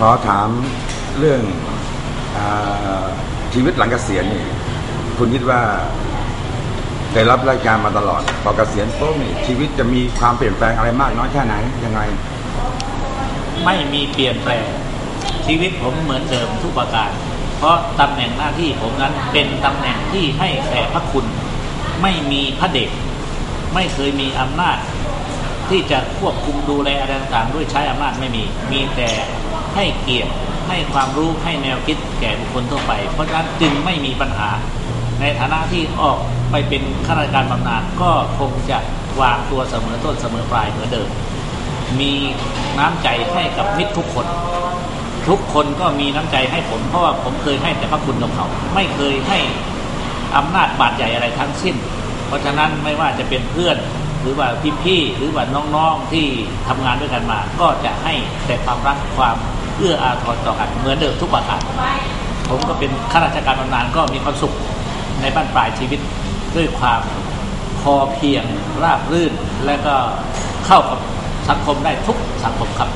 ขอถามเรื่องอาชีวิตหลังเกษียณนี่คุณคิดว่าได้รับรายการมาตลอดพอเกษียณปุ๊บนี่ชีวิตจะมีความเปลี่ยนแปลงอะไรมากน้อยแค่ไหนยังไง ไม่มีเปลี่ยนแปลงชีวิตผมเหมือนเดิมทุกประการ เพราะตำแหน่งหน้าที่ผมนั้นเป็นตำแหน่งที่ให้แต่พระคุณ ไม่มีพระเดชไม่เคยมีอำนาจ ที่จะควบคุมดูแลอะไรต่างๆด้วยใช้อำนาจไม่มี มีแต่ ให้เกียรติให้ความรู้ให้แนวคิดแก่บุคคลทั่วไป เพราะฉะนั้นจึงไม่มีปัญหา ในฐานะที่ออกไปเป็นข้าราชการบำนาญก็คงจะวางตัวเสมอต้นเสมอปลายเหมือนเดิม มีน้ำใจให้กับมิตรทุกคน ทุกคนก็มีน้ำใจให้ผม เพราะว่าผมเคยให้แต่พระคุณกับเขา ไม่เคยให้อำนาจบาดใหญ่อะไรทั้งสิ้น เพราะฉะนั้นไม่ว่าจะเป็นเพื่อนหรือว่าพี่ๆหรือว่าน้องๆที่ทำงานด้วยกันมา ก็จะให้แต่ความรักความ เอื้ออาทรต่อกันเหมือนเดิมทุกประการผมก็เป็นข้าราชการบำนาญก็มีความสุขในบ้านปลายชีวิตด้วยความพอเพียงราบรื่น และก็เข้ากับสังคมได้ทุกสังคมครับ